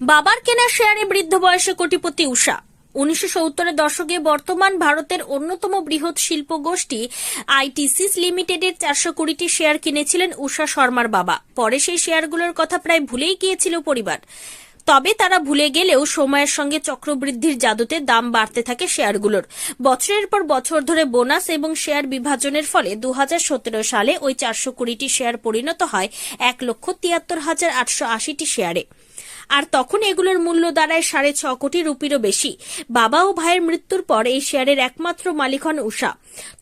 বাবার কেনা শেয়ারে বৃদ্ধ বয়সে কোটিপতি উষা। উনিশশো সত্তরের দশকে বর্তমান ভারতের অন্যতম বৃহৎ শিল্প গোষ্ঠী আইটিসিস লিমিটেডের চারশো কুড়িটি শেয়ার কিনেছিলেন উষা শর্মার বাবা। পরে সেই শেয়ারগুলোর কথা প্রায় ভুলেই গিয়েছিল পরিবার। তবে তারা ভুলে গেলেও সময়ের সঙ্গে চক্রবৃদ্ধির জাদুতে দাম বাড়তে থাকে শেয়ারগুলোর। বছরের পর বছর ধরে বোনাস এবং শেয়ার বিভাজনের ফলে দু হাজার সতেরো সালে ওই চারশো কুড়িটি শেয়ার পরিণত হয় এক লক্ষ তিয়াত্তর হাজার আটশো আশিটি শেয়ারে। আর তখন এগুলোর মূল্য দাঁড়ায় সাড়ে ছ কোটি রুপিরও বেশি। বাবা ও ভাইয়ের মৃত্যুর পর এই শেয়ারের একমাত্র মালিক হন উষা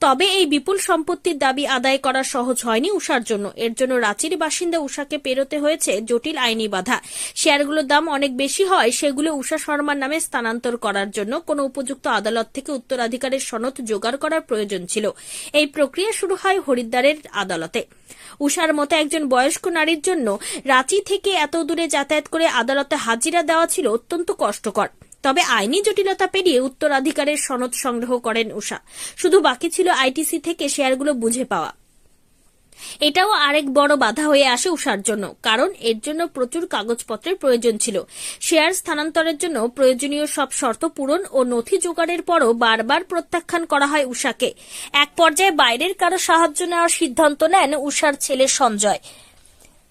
তবে এই বিপুল সম্পত্তির দাবি আদায় করা সহজ হয়নি উষার জন্য। এর জন্য রাঁচির বাসিন্দা উষাকে পেরোতে হয়েছে জটিল আইনি বাধা। শেয়ারগুলোর দাম অনেক বেশি হয়, সেগুলো উষা শর্মার নামে স্থানান্তর করার জন্য কোনো উপযুক্ত আদালত থেকে উত্তরাধিকারের সনদ জোগাড় করার প্রয়োজন ছিল। এই প্রক্রিয়া শুরু হয় হরিদ্বারের আদালতে। উষার মতো একজন বয়স্ক নারীর জন্য রাঁচি থেকে এত দূরে যাতায়াত করে আদালতে হাজিরা দেওয়া ছিল অত্যন্ত কষ্টকর। তবে আইনি জটিলতা পেরিয়ে উত্তরাধিকারের সনদ সংগ্রহ করেন উষা শুধু বাকি ছিল আইটিসি থেকে শেয়ারগুলো বুঝে পাওয়া। এটাও আরেক বড় বাধা হয়ে আসে উষার জন্য, কারণ এর জন্য প্রচুর কাগজপত্রের প্রয়োজন ছিল। শেয়ার স্থানান্তরের জন্য প্রয়োজনীয় সব শর্ত পূরণ ও নথি জোগাড়ের পরও বারবার প্রত্যাখ্যান করা হয় উষাকে এক পর্যায়ে বাইরের কারও সাহায্য নেওয়ার সিদ্ধান্ত নেন উষার ছেলে সঞ্জয়।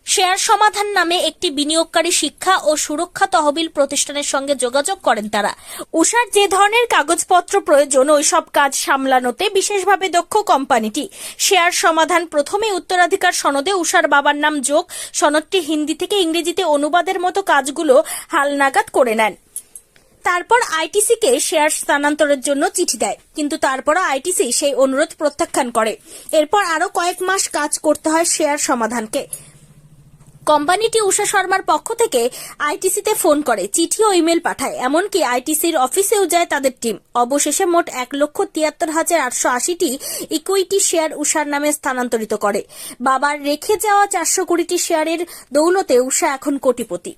শেয়ার সমাধান নামে একটি বিনিয়োগকারী শিক্ষা ও সুরক্ষা তহবিল প্রতিষ্ঠানের সঙ্গে যোগাযোগ করেন তারা। উষার যে ধরনের কাগজপত্র প্রয়োজন, ওইসব কাজ সামলানোতে বিশেষভাবে দক্ষ কোম্পানিটি। শেয়ার সমাধান প্রথমে উত্তরাধিকার সনদে উষার বাবার নাম যোগ, সনদটি হিন্দি থেকে ইংরেজিতে অনুবাদের মতো কাজগুলো হালনাগাদ করে নেন। তারপর আইটিসিকে শেয়ার স্থানান্তরের জন্য চিঠি দেয়, কিন্তু তারপরও আইটিসি সেই অনুরোধ প্রত্যাখ্যান করে। এরপর আরও কয়েক মাস কাজ করতে হয় শেয়ার সমাধানকে। কোম্পানিটি উষা শর্মার পক্ষ থেকে আইটিসিতে ফোন করে, চিঠি ও ইমেল পাঠায়। এমনকি আইটিসির অফিসেও যায় তাদের টিম। অবশেষে মোট এক লক্ষ তিয়াত্তর হাজার আটশো আশিটি ইকুইটি শেয়ার উষার নামে স্থানান্তরিত করে। বাবার রেখে যাওয়া চারশো কুড়িটি শেয়ারের দৌলতে উষা এখন কোটিপতি।